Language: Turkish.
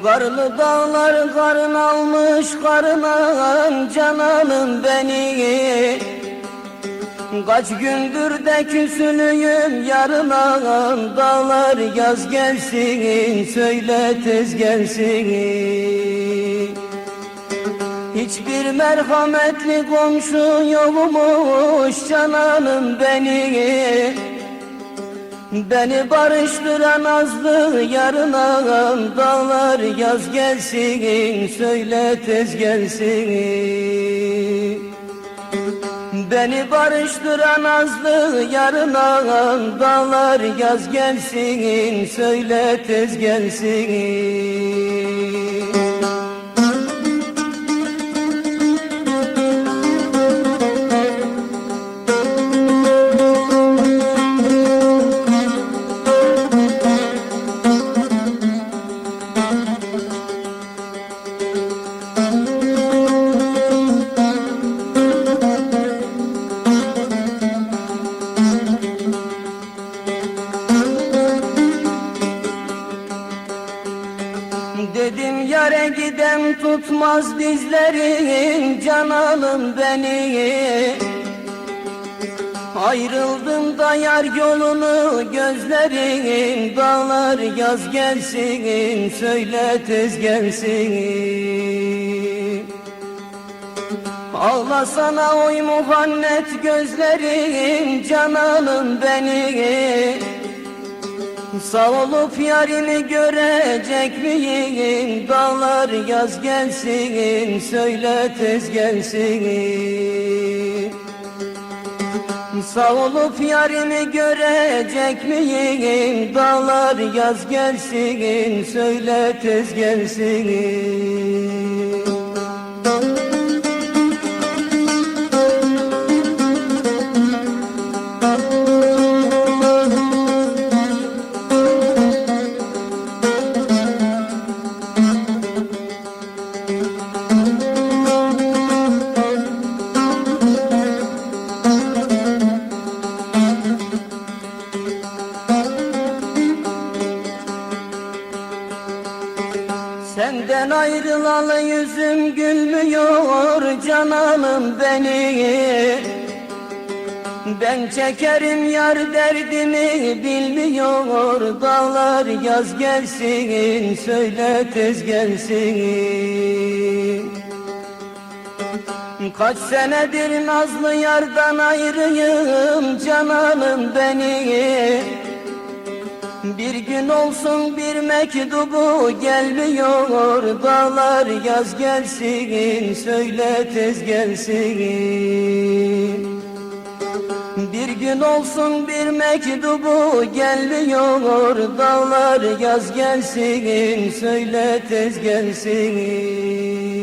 Karlı dağlar karın almış karınan cananım beni. Kaç gündür de küsülüyüm yarınan Dağlar yaz gelsin söyle tez gelsin. Hiçbir merhametli komşu yokmuş cananım beni Beni barıştıran azlı yarınan dağlar yaz gelsin söyle tez gelsin. Beni barıştıran azlı yarınan dağlar yaz gelsin söyle tez gelsin yare gidem tutmaz dizlerin cananım beni. Ayrıldım da yar yolunu gözlerin Dağlar yaz gelsin söyle tez gelsin. Ağlasana oy muhannet gözlerin cananım beni Sağ olup yarını görecek miyim? Dağlar yaz gelsin, söyle tez gelsin. Sağ olup yarını görecek miyim? Dağlar yaz gelsin, söyle tez gelsin. Senden ayrılalı yüzüm gülmüyor cananım beni Ben çekerim yar derdimi bilmiyor Dağlar yaz gelsin söyle tez gelsin. Kaç senedir nazlı yardan ayrıyım cananım beni bir gün olsun bir mektubu gelmiyor Dağlar yaz gelsin söyle tez gelsin. Bir gün olsun bir mektubu gelmiyor Dağlar yaz gelsin söyle tez gelsin